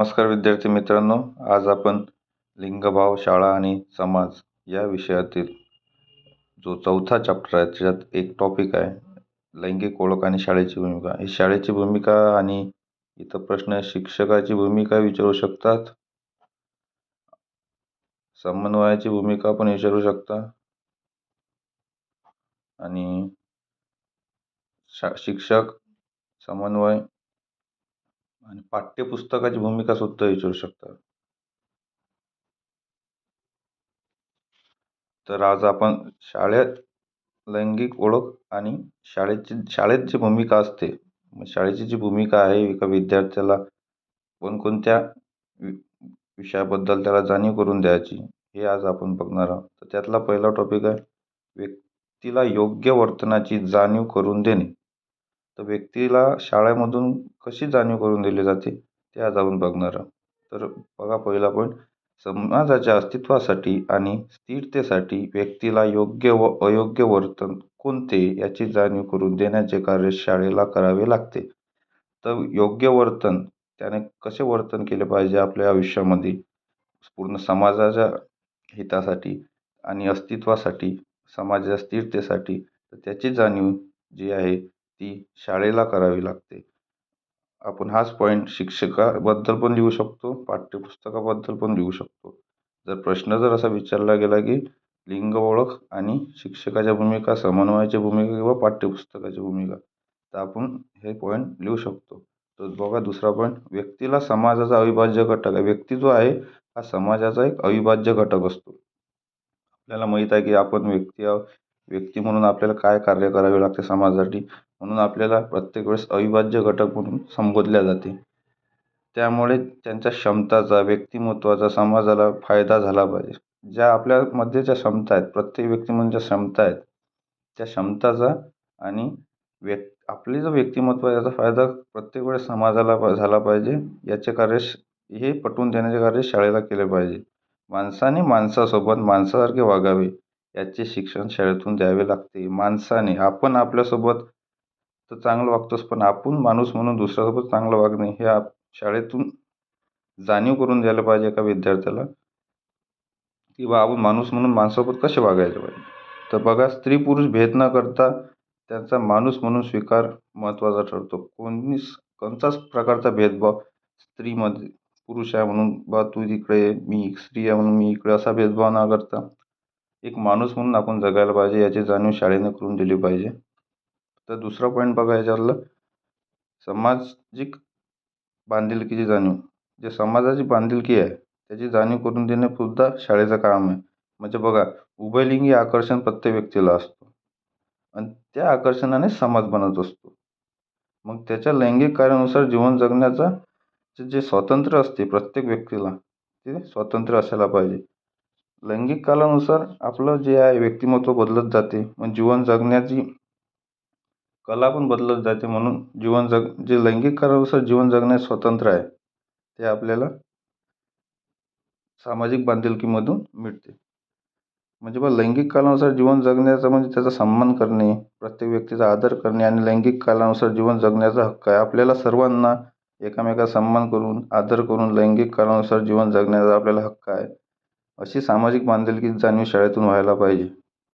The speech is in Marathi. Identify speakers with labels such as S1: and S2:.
S1: नमस्कार विद्यार्थी मित्रांनो आज आपण लिंगभाव शाळा आणि समाज या विषयातील जो चौथा चॅप्टर आहे त्याच्यात एक टॉपिक आहे लैंगिक ओळख आणि शाळेची भूमिका. ही शाळेची भूमिका आणि इथं प्रश्न शिक्षकाची भूमिका विचारू शकतात? समन्वयाची भूमिका पण विचारू शकता? आणि शा शिक्षक समन्वय आणि पाठ्यपुस्तकाची भूमिका सुद्धा विचारू शकतात तर आज आपण शाळेत लैंगिक ओळख आणि शाळेची शाळेत जी भूमिका असते मग शाळेची जी भूमिका आहे एका विद्यार्थ्याला कोणकोणत्या वि विषयाबद्दल त्याला जाणीव करून द्यायची हे आज आपण बघणार आहोत. तर त्यातला पहिला टॉपिक आहे व्यक्तीला योग्य वर्तनाची जाणीव करून देणे. तर व्यक्तीला शाळेमधून कशी जाणीव करून दिली जाते ते आज आपण बघणार आहोत. तर बघा पहिला पॉईंट समाजाच्या अस्तित्वासाठी आणि स्थिरतेसाठी व्यक्तीला योग्य व अयोग्य वर्तन कोणते याची जाणीव करून देण्याचे कार्य शाळेला करावे लागते. तर योग्य वर्तन त्याने कसे वर्तन केले पाहिजे आपल्या आयुष्यामध्ये? पूर्ण समाजाच्या हितासाठी आणि अस्तित्वासाठी समाजाच्या स्थिरतेसाठी तर त्याची जाणीव जी आहे ती शाळेला करावी लागते. आपण हाच पॉईंट शिक्षकाबद्दल पण लिहू शकतो पाठ्यपुस्तकाबद्दल पण लिहू शकतो. जर प्रश्न जर असा विचारला गेला की लिंग ओळख आणि शिक्षकाच्या भूमिका समन्वयाची भूमिका किंवा पाठ्यपुस्तकाची भूमिका तर आपण हे पॉईंट लिहू शकतो. तर बघा दुसरा पॉईंट व्यक्तीला समाजाचा अविभाज्य घटक आहे. व्यक्ती जो आहे हा समाजाचा एक अविभाज्य घटक असतो. आपल्याला माहीत आहे की आपण व्यक्ती आहोत व्यक्ती म्हणून आपल्याला काय कार्य करावे लागते समाजासाठी? म्हणून आपल्याला प्रत्येक वेळेस अविभाज्य घटक म्हणून संबोधले जाते. त्यामुळे त्यांच्या क्षमताचा व्यक्तिमत्त्वाचा समाजाला फायदा झाला पाहिजे. ज्या आपल्यामध्ये ज्या क्षमता आहेत प्रत्येक व्यक्तीमध्ये ज्या क्षमता आहेत त्या क्षमताचा आणि व्यक् आपले जो व्यक्तिमत्व आहे याचा फायदा प्रत्येक वेळेस समाजाला झाला पाहिजे. याचे कार्य हे पटवून देण्याचे कार्य शाळेला केले पाहिजे. माणसाने माणसासोबत माणसासारखे वागावे. याचे शिक्षण शाळेतून द्यावे लागते. माणसाने आपण आपल्यासोबत तर चांगलं वागतोच पण आपण माणूस म्हणून दुसऱ्यासोबत चांगलं वागणे हे आप शाळेतून जाणीव करून द्यायला पाहिजे एका विद्यार्थ्याला. की बा आपण माणूस म्हणून माणसासोबत कसे वागायला पाहिजे? तर बघा स्त्री पुरुष भेद न करता त्यांचा माणूस म्हणून स्वीकार महत्त्वाचा ठरतो. कोणीच कोणताच प्रकारचा भेदभाव स्त्रीमध्ये पुरुष आहे म्हणून बा तू तिकडे मी स्त्री आहे म्हणून मी इकडे असा भेदभाव न करता एक माणूस म्हणून आपण जगायला पाहिजे याची जाणीव शाळेने करून दिली पाहिजे. तर दुसरा पॉईंट बघा याच्यातलं. सामाजिक बांधिलकीची जाणीव. जे समाजाची बांधिलकी आहे त्याची जाणीव करून देणे सुद्धा शाळेचं काम आहे. म्हणजे बघा उभयलिंगी आकर्षण प्रत्येक व्यक्तीला असतो. आणि त्या आकर्षणाने समाज बनत असतो. मग त्याच्या लैंगिक कार्यानुसार जीवन जगण्याचा जे स्वातंत्र्य असते प्रत्येक व्यक्तीला ते स्वातंत्र्य असायला पाहिजे. लैंगिक कालानुसार आपलं जे आहे व्यक्तिमत्व बदलत जाते. मग जीवन जगण्याची कला पण बदलत जाते म्हणून जीवन जग जे लैंगिक कालानुसार जीवन जगण्यास स्वातंत्र्य आहे ते आपल्याला सामाजिक बांधिलकीमधून मिळते. म्हणजे बा लैंगिक कालानुसार जीवन जगण्याचा म्हणजे त्याचा सन्मान करणे प्रत्येक व्यक्तीचा आदर करणे आणि लैंगिक कालानुसार जीवन जगण्याचा हक्क आहे. आपल्याला सर्वांना एकामेका सन्मान करून आदर करून लैंगिक कालानुसार जीवन जगण्याचा आपल्याला हक्क आहे. अशी सामाजिक बांधिलकी जाणीव शाळेतून व्हायला पाहिजे.